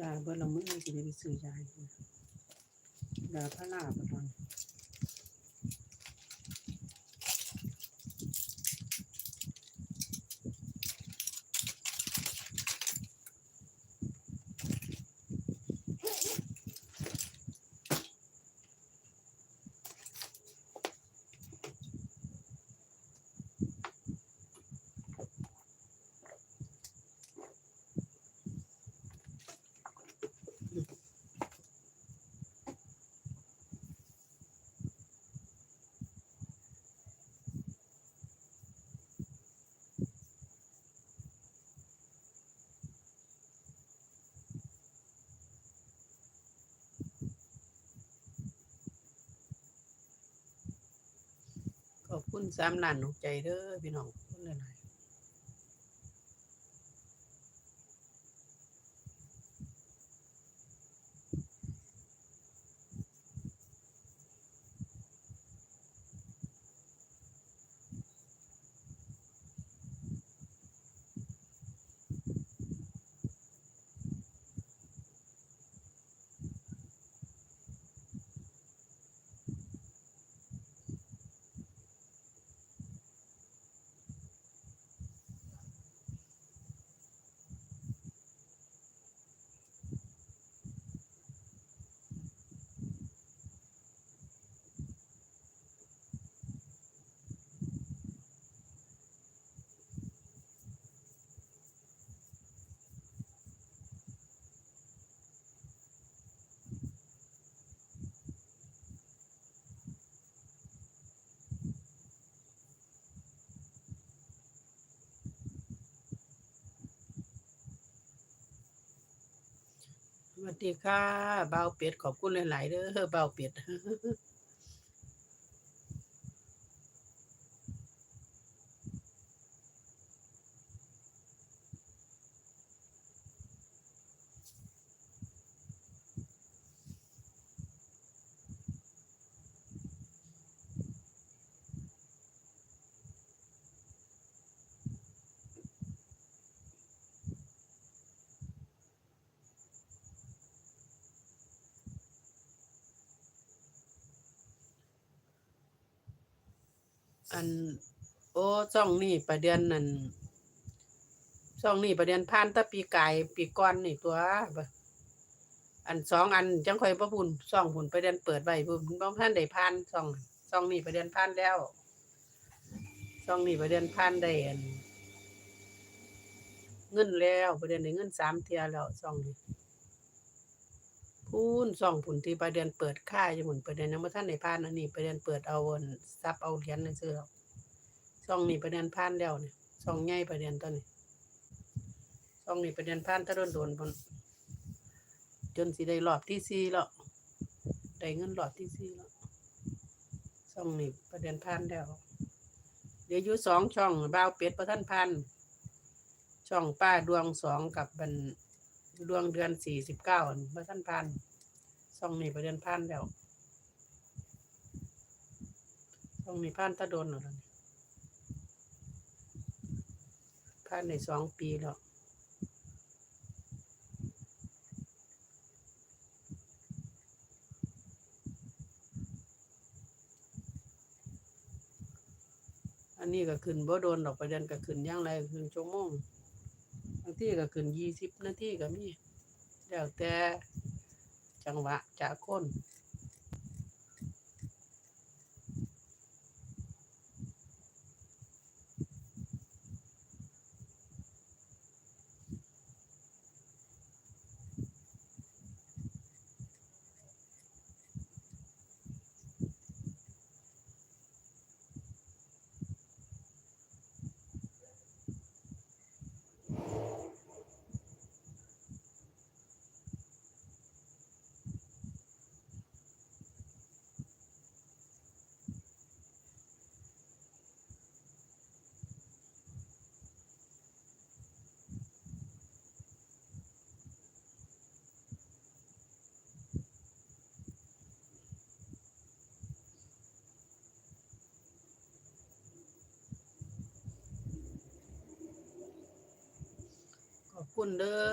ยาเบอร์ละมือสิได้ไปซื้อยาอีกนะยาพาราบ่ตอน คุณสามล้านหัวใจเด้อพี่น้องคุณหลาย สวัสดีค่ะเบาเป็ดขอบคุณหลาย ๆเด้อบ่าเป็ด อัน โอ้ช่องนี่ประเดือนนั่นช่องนี่ประเดือนผ่านตะปีกายปีก่อนนี่ตัวอันสองอันจังคอยบ่พุ่นช่องพุ่นประเดือนเปิดไว้พุ่นบ่ทันได้ผ่านช่องช่องนี่ประเดือนผ่านแล้วช่องนี่ประเดือนผ่านได้อันเงินแล้วประเดือนได้เงินสามเทียแล้วช่องนี้ พูนช่องพุ่นที่ประเดือนเปิดค่ายอยู่พุ่นประเดือนยังบ่ทันได้ผ่านอันนี้ประเดือนเปิดเอาอันซับเอาเหรียญซื่อๆหรอกช่องนี้ประเด็นผ่านแล้วเนี่ยช่องใหญ่ประเด็นตัวนี้ช่องนี้ประเด็นผ่านถ้าโดนโดนๆพุ่นจนสิได้รอบที่สี่แล้วได้เงินรอบที่สี่แล้วช่องนี้ประเด็นผ่านแล้วเดี๋ยวอยู่สองช่องบ่าวเป็ดประท่านพันช่องป้าดวงสองกับบัน ดวงเดือนสี่สิบเก้าประท่านพันช่องนี้ประเด็นผ่านแล้วช่องนี้ผ่านถ้าโดนแล้วผ่านในสองปีแล้วอันนี้ก็ขึ้นบ่โดนดอกประเด็นก็ขึ้นย่างไรขึ้นชั่วโมง บางทีก็ขึ้นยี่สิบนาทีก็มีแล้วแต่จังหวะจากคน คุณเด้อ